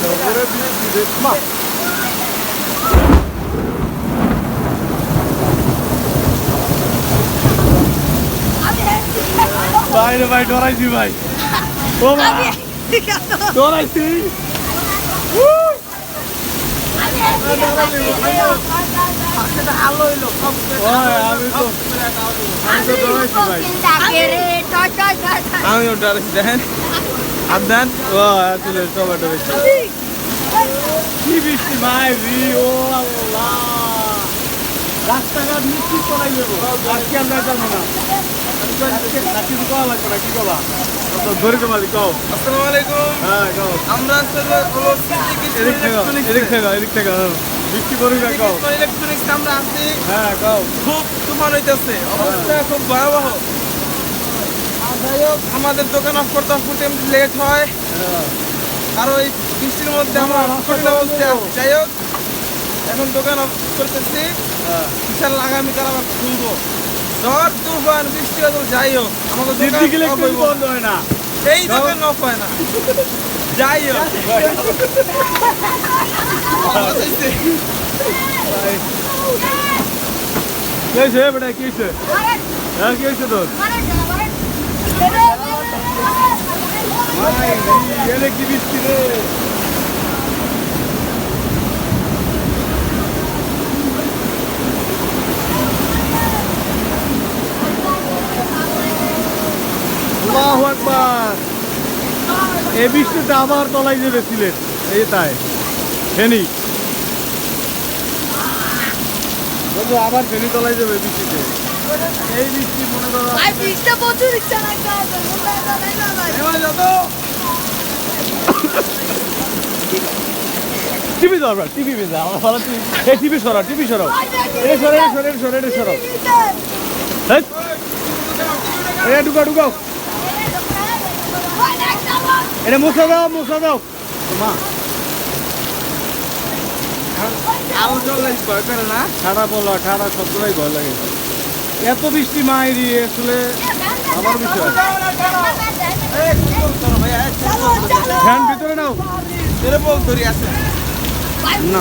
জোরে বৃষ্টি রে মা ভাই রে ভাই ডরাইছি ভাই ও ভাই ডরাইছি আমিও ডরাইছি দেখেন। আবদান ও আসলে সবাই ডরাইছি কি বৃষ্টি মাইরি ও আল্লাহ রাস্তাঘাট নিশ্চিত করাই দেবো আজকে আমরা যাব না ধরে মালিক কও আসসালামু আলাইকুম। হ্যাঁ কও আমরা হলো সিদ্দিক এদিক থেকে এদিক হ্যাঁ। বৃষ্টি করুক না কও ইলেকট্রনিক্স আমরা আছি। হ্যাঁ কও খুব তুফান হইতেছে। অবস্থা খুব ভয়াবহ। যাই হোক আমাদের দোকান অফ করতে অফ করতে লেট হয় হ্যাঁ। আর ওই বৃষ্টির মধ্যে আমরা কঠিন অবস্থায় আছি। যাই হোক এখন দোকান অফ করতেছি হ্যাঁ। ইনশাল্লাহ আগামীকাল আবার খুলবো ঝড় তুফান বৃষ্টি বাদল যাই হোক আমাদের দোকান। বন্ধ হয় না এই দোকান অফ হয় না যাই হোক কি হয়েছে বেটা কি হয়েছে হ্যাঁ তোর কি এই বৃষ্টিতে আবার তলাই যাবে সিলেট এই তাই। ফেনি। আবার ফেনি তলাই যাবে বৃষ্টিতে। এই বৃষ্টি মনে করো এবার যত। টিভি দরবার টিভি বেজা আমার ভালো টিভি। এই টিভি সরাও টিভি সরাও। এটা সরাও এটা সরাও এটা সরাও এটা সরাও। হেই, এটা ঢুকাও ঢুকাও। এটা মুছা দাও মুছা দাও। মা। আলো জ্বললে ভয় করে না? ঠাড়া বলা ঠাড়া সবগুলোই ভয় লাগে। এত বৃষ্টি মায়ের আসলে আমার বিষয় ভিতরে নাও। আছে না।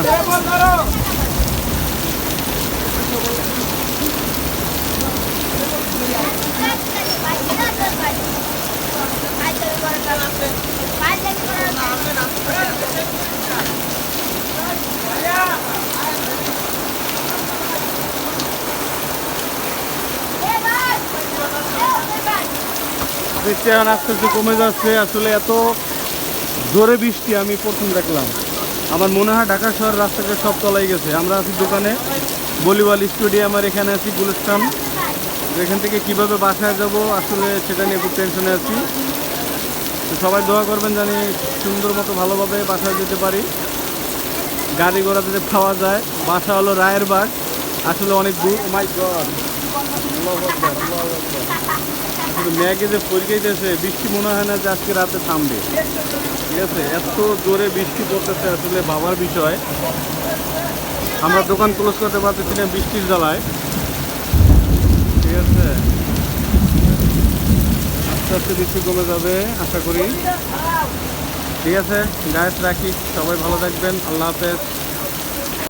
বৃষ্টি এখন আস্তে আস্তে কমে যাচ্ছে। আসলে এত জোরে বৃষ্টি আমি প্রথম দেখলাম। আমার মনে হয় ঢাকা শহর রাস্তাঘাট সব তলাই গেছে। আমরা আছি দোকানে, ভলিবল স্টেডিয়ামের এখানে আছি গুলিস্তান এখান থেকে কীভাবে বাসায় যাব, আসলে সেটা নিয়ে খুব টেনশনে আছি। তো সবাই দোয়া করবেন জানি সুন্দর মতো ভালোভাবে বাসায় যেতে পারি। গাড়ি ঘোড়া যাতে পাওয়া যায়, বাসা হলো রায়ের বাগ। আসলে অনেক দূর। মাই গড মেঘে যে পরিকাইতেছে বৃষ্টি মনে হয় না যে আজকে রাতে থামবে। ঠিক আছে? এত জোরে বৃষ্টি পড়তেছে আসলে ভাবার বিষয়। আমরা দোকান ক্লোজ করতে পারতেছি না বৃষ্টির জ্বালায়। ঠিক আছে? আস্তে আস্তে বৃষ্টি কমে যাবে, আশা করি। ঠিক আছে? গায়েস রাখি, সবাই ভালো থাকবেন। আল্লাহ হাফেজ।